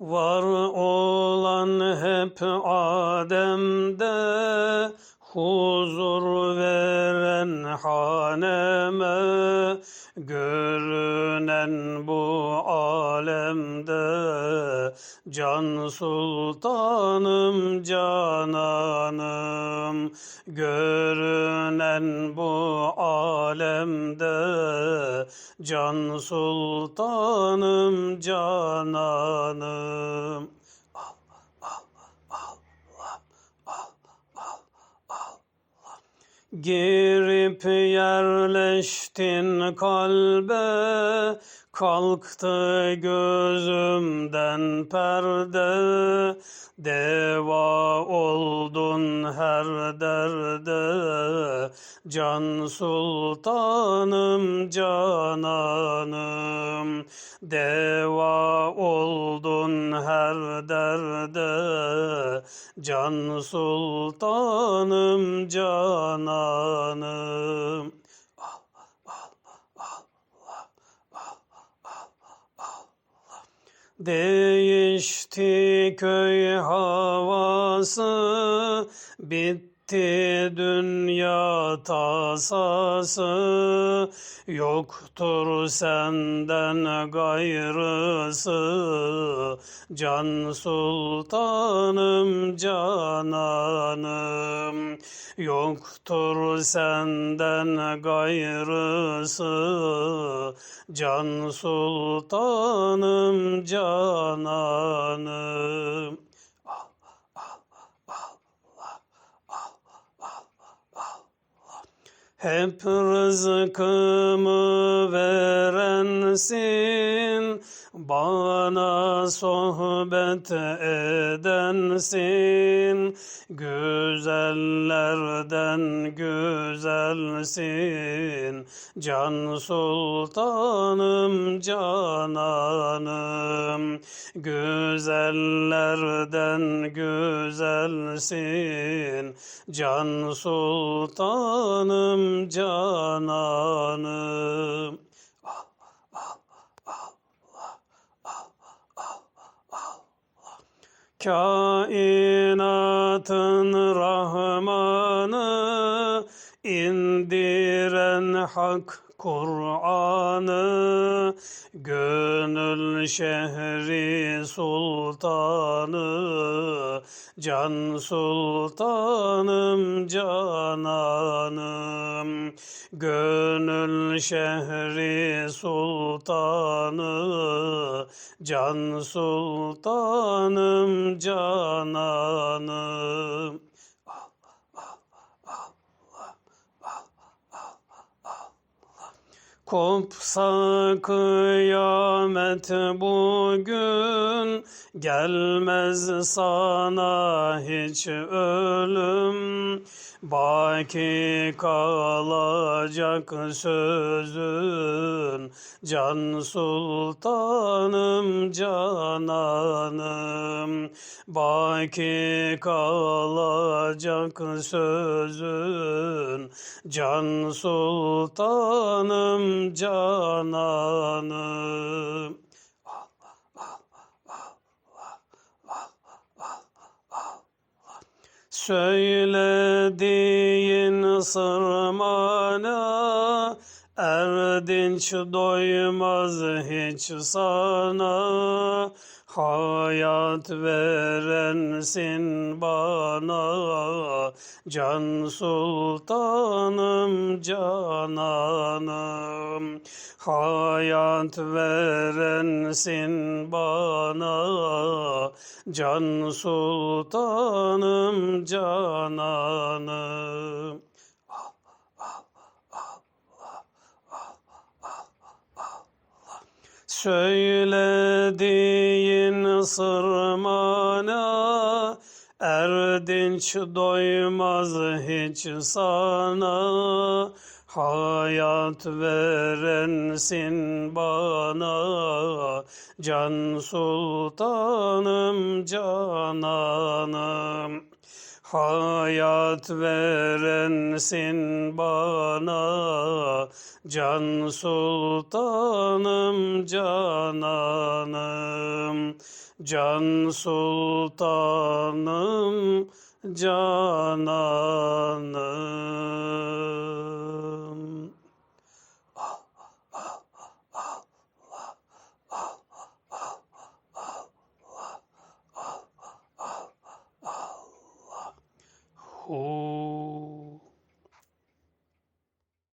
Var olan hep Adem'de huzur veren haneme görünen bu alemde can sultanım cananım. Görünen bu alemde can sultanım cananım Girip yerleştin kalbe, kalktı gözümden perde, deva oldun her derde, can sultanım cananım, deva oldun her derde, can sultanım cananım. Değişti köy havası, bitti dünya tasası, yoktur senden gayrısı, can sultanım cananım, yoktur senden gayrısı, can sultanım cananım. Hep rızkımı verensin, bana sohbet edensin, güzellerden güzelsin, can sultanım cananım, güzellerden güzelsin, can sultanım cananım. Kainatın Rahmanı indiren hak Kur'an'ı gönül şehri sultanı can sultanım cananım gönül şehri sultanı can sultanım cananım Kopsa kıyamet bugün gelmez sana hiç ölüm. Baki kalacak sözün Can sultanım cananım. Baki kalacak sözün Can sultanım cananım Söylediğin sırmana Erdinç doymaz hiç sana Hayat verensin bana. Can sultanım cananım. Hayat verensin bana. Can sultanım cananım Söylediğin sırmana Erdinç doymaz hiç sana. Hayat verensin bana Can sultanım cananım Hayat verensin bana Can sultanım cananım, can sultanım, cananım. who